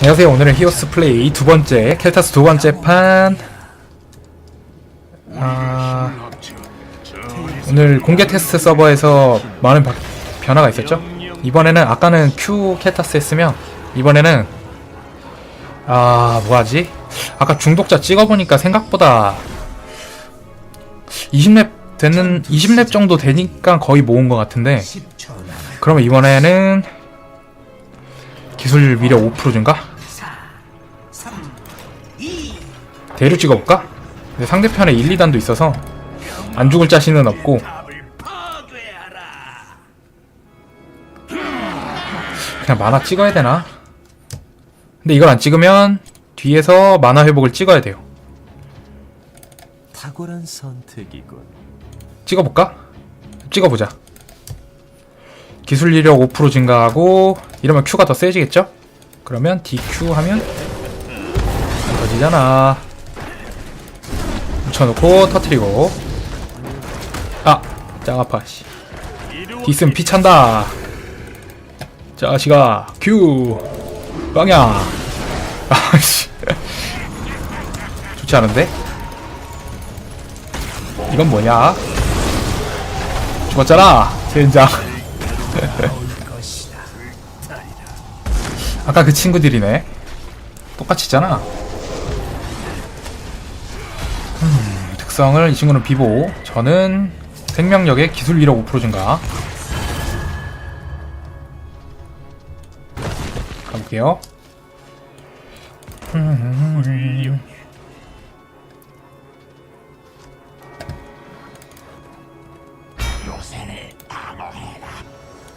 안녕하세요. 오늘은 히오스 플레이 두 번째 켈타스 두 번째 판. 아, 오늘 공개 테스트 서버에서 많은 바- 변화가 있었죠. 이번에는 아까는 Q 켈타스 했으면 이번에는 아 뭐하지? 아까 중독자 찍어보니까 생각보다 20렙 되는 20렙 정도 되니까 거의 모은 것 같은데 그러면 이번에는 기술 위력 5% 증가? 대류 찍어볼까? 근데 상대편에 1, 2단도 있어서 안 죽을 자신은 없고 그냥 만화 찍어야 되나? 근데 이걸 안 찍으면 뒤에서 만화 회복을 찍어야 돼요 탁월한 선택이군. 찍어볼까? 찍어보자 기술 위력 5% 증가하고 이러면 Q가 더 세지겠죠? 그러면 DQ 하면 안 터지잖아 붙여놓고 터트리고. 아! 짱 아파 씨. 디스면 피 찬다. 자식아 Q 빵야. 아씨. 좋지 않은데? 이건 뭐냐? 죽었잖아 젠장. 아까 그 친구들이네. 똑같이잖아 음, 특성을 이 친구는 비보. 저는 생명력의 기술 위력 5% 증가. 가볼게요. 음.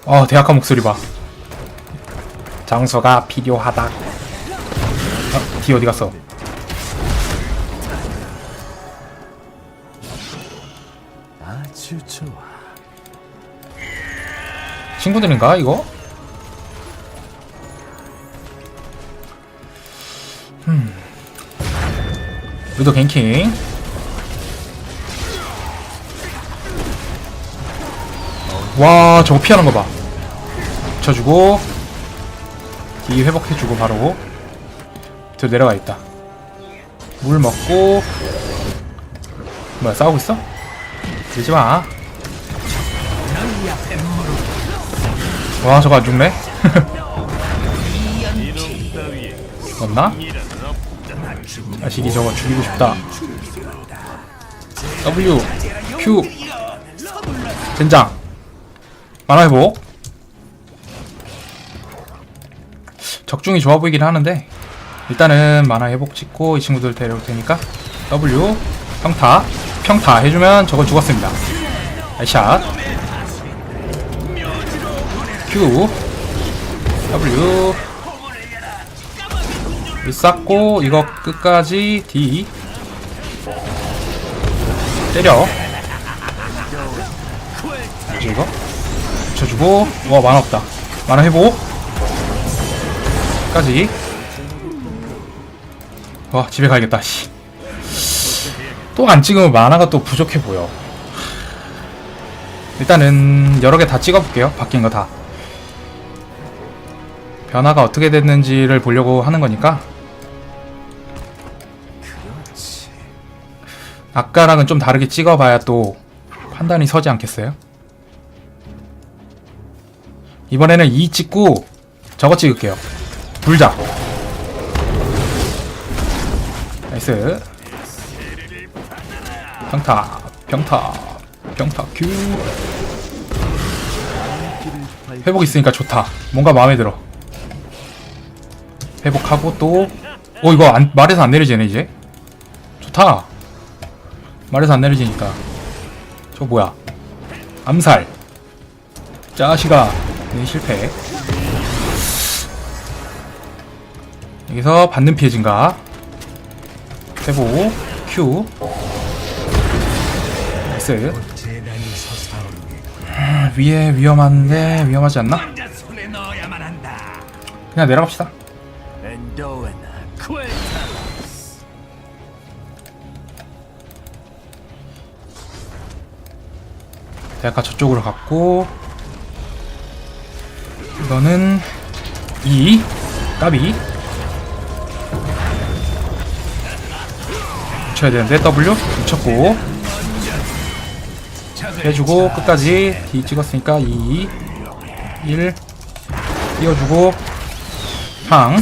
어 대학한 목소리 봐. 장소가 필요하다. 어, 뒤 어디 갔어 아주 좋아. 친구들인가 이거? 음. 루도 갱킹 와 저거 피하는 거봐 붙여주고 뒤 회복해주고 바로 저 내려가 있다 물 먹고 뭐야 싸우고 있어? 그러지마. 와 저거 안 죽네? 없나? 자식이 저거 죽이고 싶다. W Q. 젠장. 만화 회복. 적중이 좋아 보이긴 하는데 일단은 만화 회복 찍고 이 친구들 데려올 테니까. W 평타 평타 해주면 저거 죽었습니다. 아이샷. Q. W. 이 쌓고 이거 끝까지 D. 때려. 뭐지 이거? 붙여주고. 와 만화 없다. 만화 회복. 까지. 와 집에 가야겠다 또 안 찍으면 만화가 또 부족해 보여 일단은 여러 개 다 찍어볼게요 바뀐 거 다 변화가 어떻게 됐는지를 보려고 하는 거니까. 아까랑은 좀 다르게 찍어봐야 또 판단이 서지 않겠어요? 이번에는 2 찍고 저거 찍을게요. 불자. 나이스. 평타, 평타, 평타, 큐. 회복 있으니까 좋다. 뭔가 마음에 들어. 회복하고 또, 어, 이거 안, 말해서 안 내려지네, 이제. 좋다. 말해서 안 내려지니까 저 뭐야 암살 짜시가 네, 실패 여기서 받는 피해 증가 회복 Q 나이스 아, 위에 위험한데 위험하지 않나? 그냥 내려갑시다. 내가 저쪽으로 갔고 너는 이 까비. 붙여야 되는데 W 붙였고. 해주고 끝까지 D 찍었으니까 2 1 띄워주고 팡.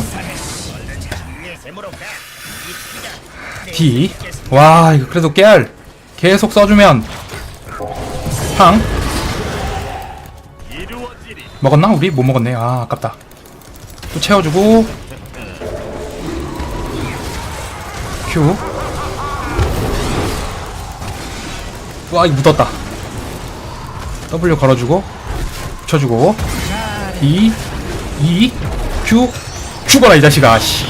D. 와 이거 그래도 깨알. 계속 써주면 팡. 먹었나 우리? 못 먹었네. 아 아깝다. 또 채워주고 Q 와 이거 묻었다 W 걸어주고 붙여주고. E E Q 죽어라 이 자식아 씨.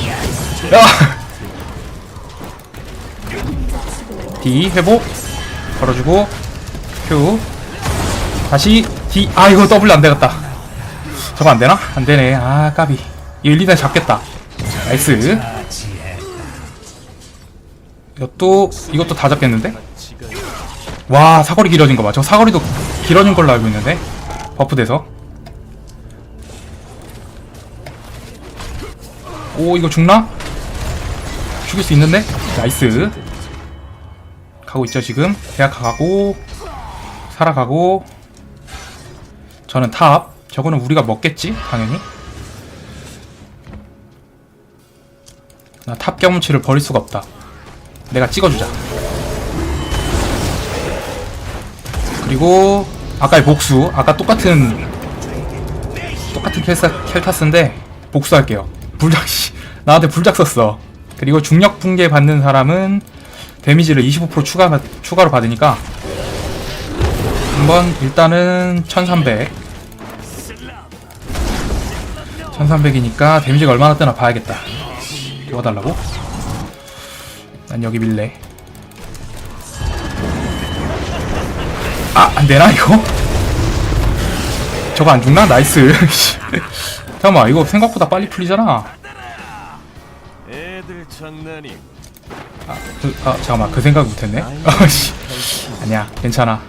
야! D 회복. 걸어주고 Q. 다시 D. 아 이거 W 안 되겠다. 저거 안 되나? 안 되네. 아 까비. 이거 1, 2단 잡겠다. 나이스. 이것도 이것도 다 잡겠는데? 와 사거리 길어진 거 봐. 저 사거리도 길어진 걸로 알고 있는데 버프 돼서. 오 이거 죽나? 죽일 수 있는데? 나이스. 가고 있죠 지금. 대학 가고 살아가고. 저는 탑. 저거는 우리가 먹겠지 당연히. 나 탑 경험치를 버릴 수가 없다. 내가 찍어주자. 그리고 아까의 복수 아까 똑같은 똑같은 켈사, 켈타스인데 복수할게요. 불작 씨 나한테 불작 썼어. 그리고 중력 붕괴 받는 사람은 데미지를 25% 추가, 추가로 받으니까 한번 일단은 1300 1300이니까 데미지가 얼마나 뜨나 봐야겠다. 이거 달라고? 난 여기 밀래 아 안되나 이거? 저거 안 죽나? 나이스. 잠깐만 이거 생각보다 빨리 풀리잖아. 애들 장난이 아, 그, 아 잠깐만 그 생각 못했네. 아씨. 아니야 괜찮아.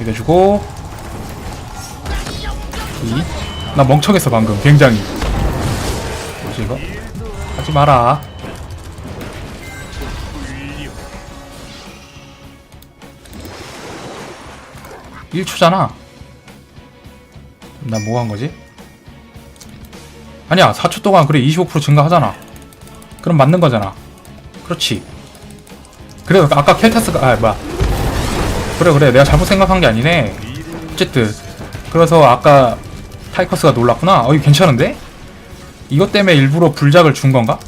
이거 주고. 이 나 멍청했어 방금. 굉장히. 뭐지 이거? 하지 마라 1초잖아. 나뭐한 거지? 아니야 4초 동안 그래 25% 증가하잖아. 그럼 맞는 거잖아. 그렇지. 그래 아까 켈타스가 아 뭐야. 그래 그래. 내가 잘못 생각한 게 아니네. 어쨌든. 그래서 아까 타이커스가 놀랐구나. 어 이거 괜찮은데? 이것 때문에 일부러 불작을 준 건가?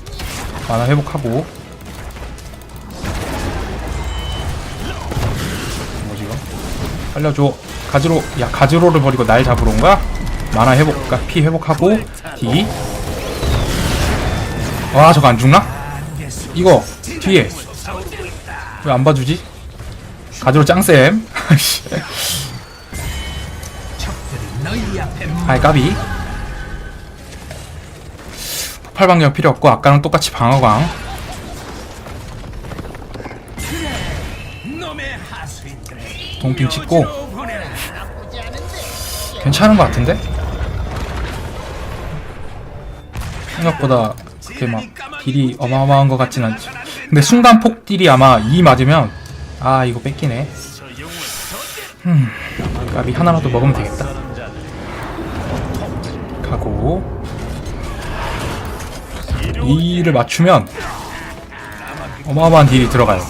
만화 회복하고 살려줘 가지로 야 가지로를 버리고 날 잡으러 온가? 만화 회복 그러니까 피 회복하고 D 와 저거 안 죽나? 이거 뒤에 왜 안 봐주지? 가지로 짱쌤 아이 까비 폭발 방역 필요 없고 아까랑 똑같이 방어광 동핑 찍고. 괜찮은 것 같은데? 생각보다 그렇게 막 딜이 어마어마한 것 같진 않죠 근데 순간 폭 딜이 아마 2 맞으면 아 이거 뺏기네. 음 까비 하나라도 먹으면 되겠다. 가고. 2를 맞추면 어마어마한 딜이 들어가요.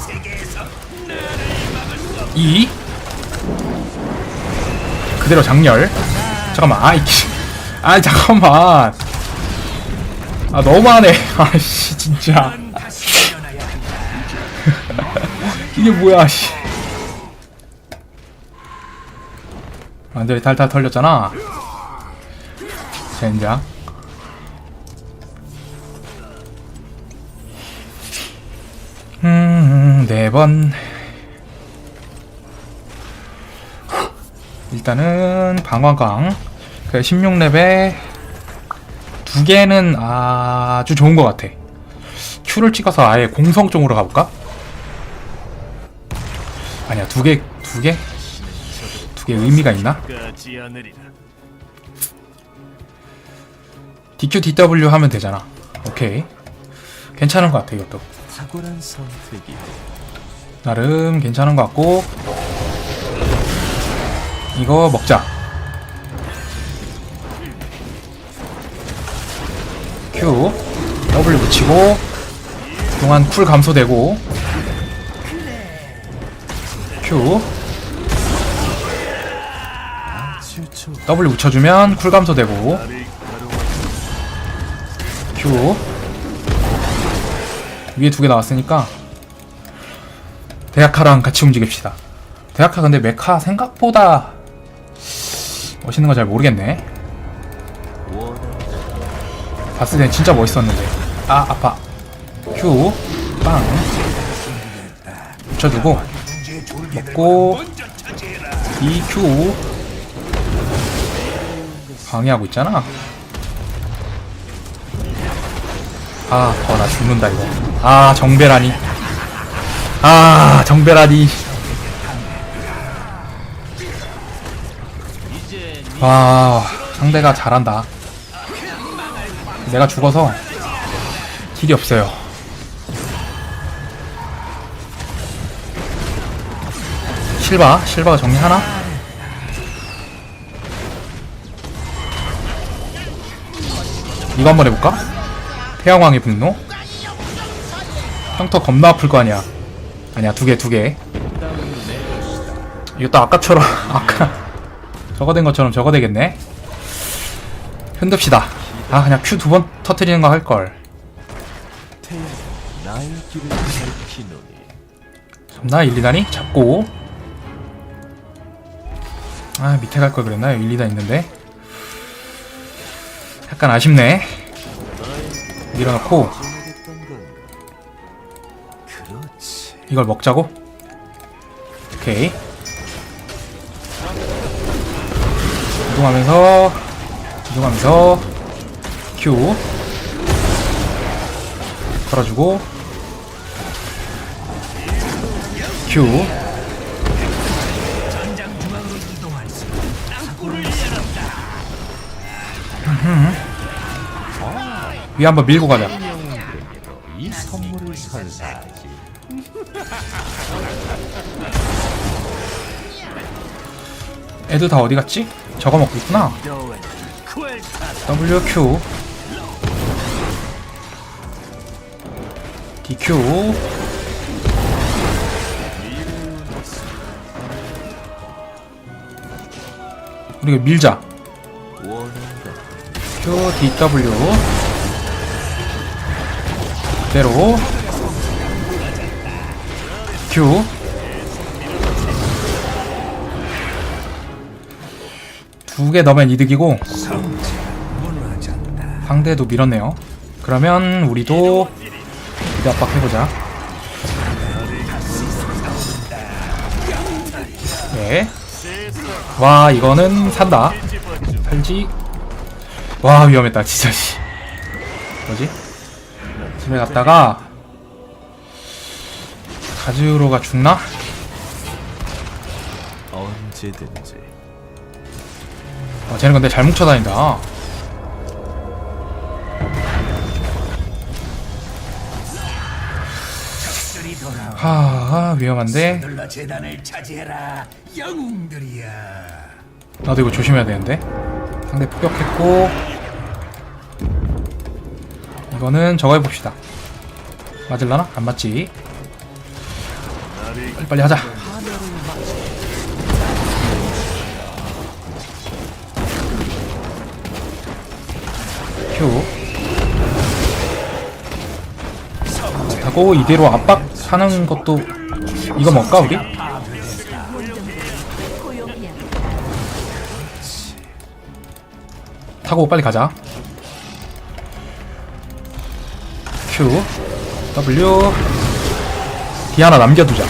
2 그대로 장렬. 잠깐만 아이 아 잠깐만. 아 너무하네. 아씨 진짜. 이게 뭐야 씨. 완전히 탈탈 털렸잖아. 젠장 음, 네 번. 일단은 방화광. 그 16렙에 두 개는 아주 좋은 것 같아. Q를 찍어서 아예 공성 쪽으로 가볼까? 아니야, 두 개, 두 개? 두 개 의미가 있나? DQ, DW 하면 되잖아. 오케이 괜찮은 것 같아 이것도 나름 괜찮은 것 같고 이거 먹자. Q. W 붙이고 동안 쿨 감소되고. Q. W 붙여주면 쿨 감소되고. Q. 위에 두 개 나왔으니까 대학카랑 같이 움직입시다. 대학카 근데 메카 생각보다 멋있는 거 잘 모르겠네 봤을 땐 진짜 멋있었는데 아 아파 Q 빵 붙여주고 먹고 EQ 방해하고 있잖아 아, 어, 나 죽는다, 이거. 아, 정배라니. 아, 정배라니. 와, 상대가 잘한다. 내가 죽어서 딜이 없어요. 실바, 실바가 정리하나? 이거 한번 해볼까? 태양왕의 분노? 형터 겁나 아플 거 아니야. 아니야, 두 개, 두 개. 이것도 아까처럼, 아까 저거 된 것처럼 저거 되겠네? 흔듭시다. 아, 그냥 Q 두 번 터트리는 거 할걸. 잡나? 1, 2단이? 잡고. 아, 밑에 갈 걸 그랬나? 1, 2단 있는데. 약간 아쉽네. 그렇지 이걸 먹자고? 오케이. 이동하면서, 이동하면서, Q. 걸어주고, Q. 음흠. 위 한번 밀고 가자. 이 선물을 선사하지 애들 다 어디 갔지? 저거 먹고 있구나. WQ DQ 우리가 밀자. Q DW 그대로. Q 두 개 넣으면 이득이고 상대도 밀었네요 그러면 우리도 미드 압박해보자 네. 와 이거는 산다 팔지 와 위험했다 진짜 씨 뭐지? 집에 갔다가 가즈로가 죽나? 언제든지 어, 쟤는 근데 잘 뭉쳐다닌다. 하 위험한데? 눌러 재단을 차지해라 영웅들이야 나도 이거 조심해야 되는데? 상대 폭격했고. 이거는 저거 해봅시다. 맞을라나? 안 맞지. 빨리빨리 하자 큐 하고 이대로 압박하는 것도 이거 먹을까 우리? 타고 빨리 가자. Q, W, D 하나 남겨두자.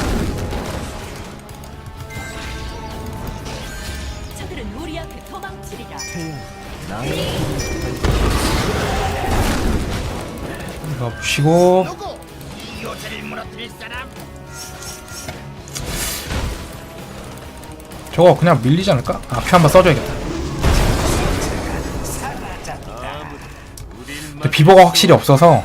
이거 부시고. 저거 그냥 밀리지 않을까? 아, 피 한번 써줘야겠다. 근데 비보가 확실히 없어서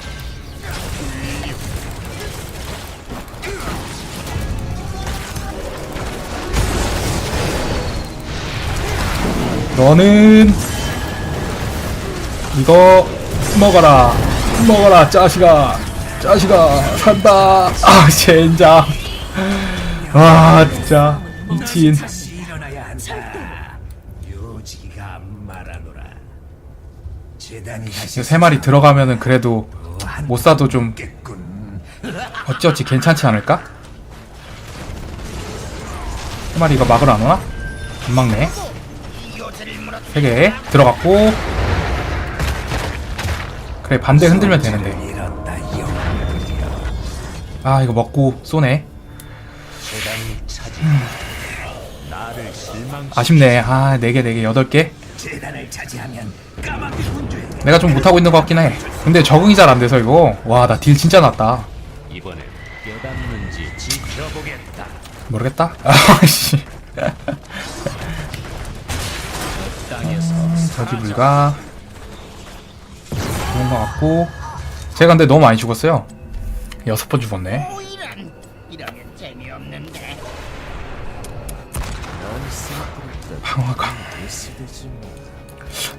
너는 이거 먹어라 먹어라 짜식아 짜식아 산다 아 젠장 와 진짜 미친 이거 세 마리 들어가면은 그래도 못 사도 좀. 어찌어찌 괜찮지 않을까? 세 마리 이거 막으러 안 오나? 안 막네. 세 개 들어갔고. 그래 반대 흔들면 되는데. 아 이거 먹고 쏘네. 실망 아쉽네. 아네개네개 여덟 개. 재단을 차지하면 까마귀 군주에게 내가 좀 못하고 있는 것 같긴 해. 근데 적응이 잘 안 돼서 이거. 와 나 딜 진짜 났다. 지켜보겠다. 모르겠다. 아씨. 땅에서 저기 불가. 좋은 것 같고. 제가 근데 너무 많이 죽었어요. 여섯 번 죽었네. 뭐.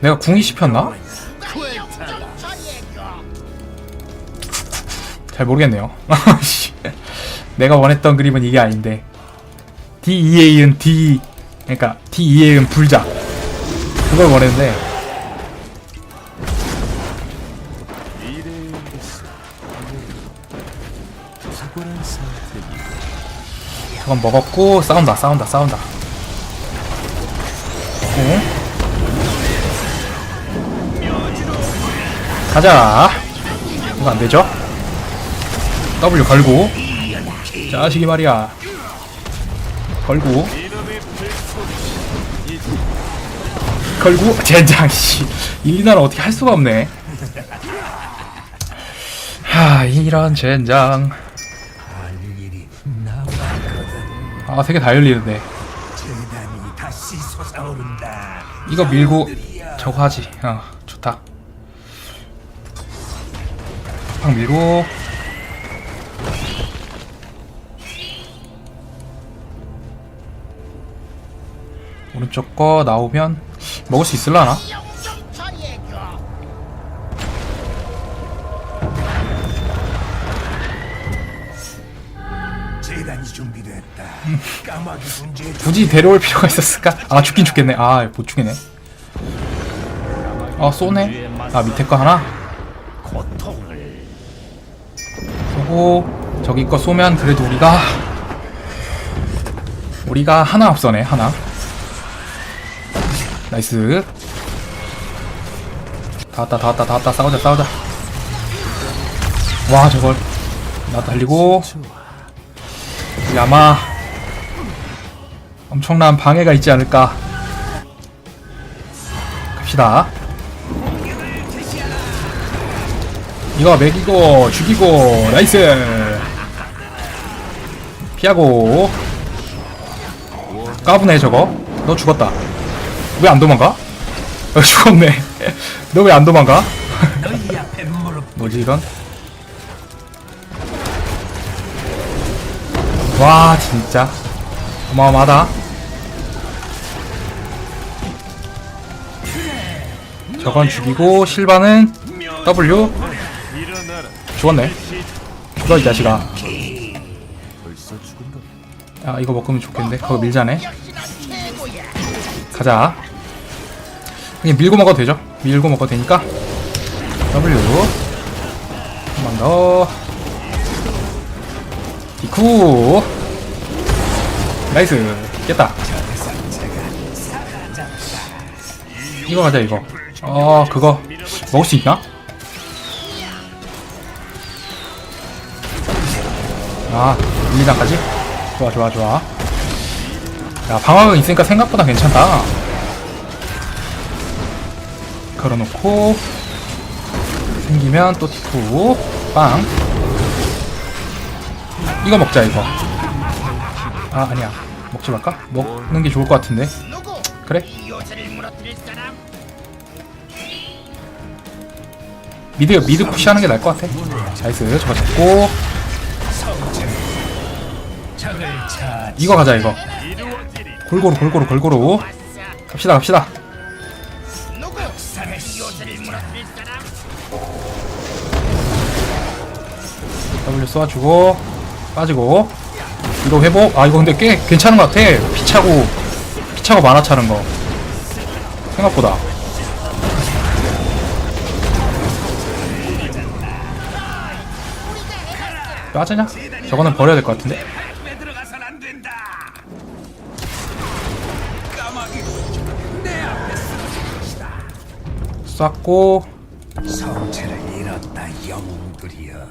내가 궁이 씹혔나? 잘 모르겠네요. 씨. 내가 원했던 그림은 이게 아닌데. DEA은 D, 그러니까 DEA은 불작. 그걸 원했는데 저건 먹었고 싸운다, 싸운다, 싸운다. 응? 가자. 이거 안 되죠? W 걸고. 자식이 말이야. 걸고. 걸고 젠장 씨 일리나는 어떻게 할 수가 없네 하 이런 젠장 아 세 개 다 열리는데. 이거 밀고. 저거 하지 어 좋다 팍 밀고 오른쪽 거 나오면 먹을 수 있을라나? 굳이 데려올 필요가 있었을까? 아 죽긴 죽겠네. 아못 죽이네. 아 쏘네. 아 밑에 거 하나? 쏘고 저기 거 쏘면 그래도 우리가 우리가 하나 앞서네 하나. 나이스. 다 왔다 다 왔다 다 왔다. 싸우자 싸우자. 와 저걸. 나 달리고. 아마 엄청난 방해가 있지 않을까. 갑시다. 이거 먹이고 죽이고 나이스! 피하고. 까부네 저거. 너 죽었다. 왜 안 도망가? 어, 죽었네. 너 왜 안 도망가? 뭐지 이건? 와 진짜. 어마어마하다 저건 죽이고 실바는 W. 죽었네. 죽어 이 자식아. 아 이거 먹으면 좋겠는데? 그거 밀자네. 가자. 그냥 밀고 먹어도 되죠? 밀고 먹어도 되니까. W. 한 번 더. 디쿠. 나이스. 깼다. 이거 가자 이거 어 그거 먹을 수 있나? 아 1, 2단까지? 좋아 좋아 좋아 야 방어가 있으니까 생각보다 괜찮다 걸어놓고 생기면 또 티프 빵 이거 먹자 이거 아 아니야 먹지 말까? 먹는 게 좋을 것 같은데 그래? 미드 미드 푸시하는 게 나을 것 같아. 나이스. 저거 잡고. 이거 가자 이거. 골고루 골고루 골고루. 갑시다 갑시다. W 쏘아주고 빠지고. 위로 회복. 아 이거 근데 꽤 괜찮은 것 같아. 피차고 피차고 만화 차는 거. 생각보다 빠지냐? 저거는 버려야 될 것 같은데? 쐈고. 성체를 잃었다 영웅들이여.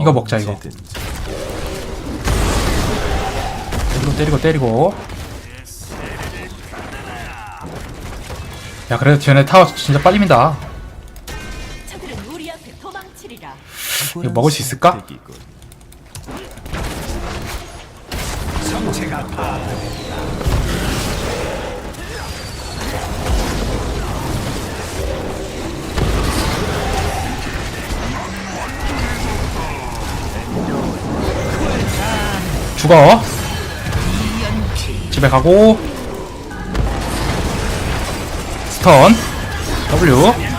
이거 먹자 이거. 때리고 때리고 때리고. 야 그래도 쟤네 타워 진짜 빨리 민다 이거 먹을 수 있을까? 죽어. 집에 가고. 스턴. W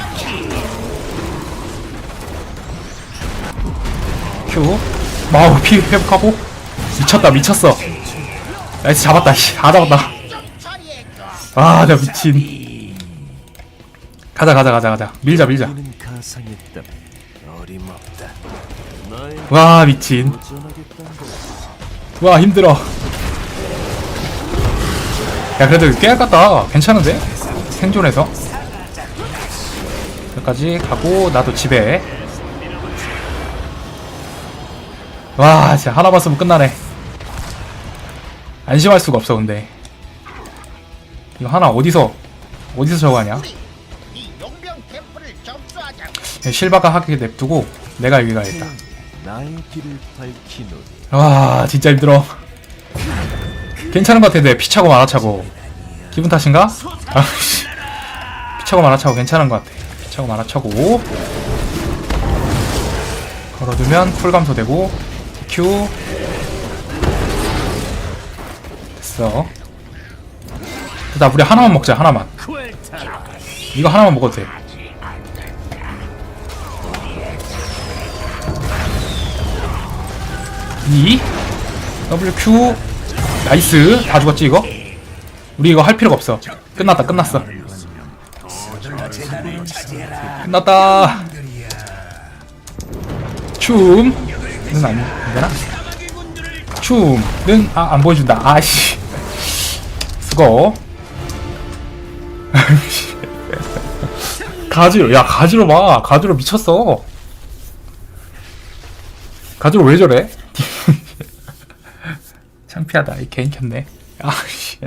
Q 마우 피 회복하고. 미쳤다 미쳤어. 나이스 잡았다 씨, 다 잡았다. 아 나 미친. 가자 가자 가자 가자. 밀자 밀자. 와 미친. 와 힘들어. 야 그래도 꽤 아깝다. 괜찮은데? 생존해서. 여기까지 가고 나도 집에 와 진짜 하나 봤으면 끝나네. 안심할 수가 없어 근데. 이거 하나 어디서 어디서 저거 하냐? 야, 실바가 하게 냅두고 내가 여기 가야겠다. 와 진짜 힘들어. 괜찮은 것 같은데 피차고 만화차고. 기분 탓인가? 아씨. 피차고 만화차고 괜찮은 것 같아. 피차고 만화차고. 걸어두면 쿨 감소되고 Q 됐어. 나 우리 하나만 먹자 하나만. 이거 하나만 먹어도 돼. E WQ 나이스. 다 죽었지 이거? 우리 이거 할 필요가 없어. 끝났다 끝났어. 끝났다. 춤은 안, 안 되나? 춤은 아, 안 보여준다. 아씨. 수고. 가지로 야 가지로 봐 가지로 미쳤어. 가지로 왜 저래? 창피하다. 이 개인 켰네. 아씨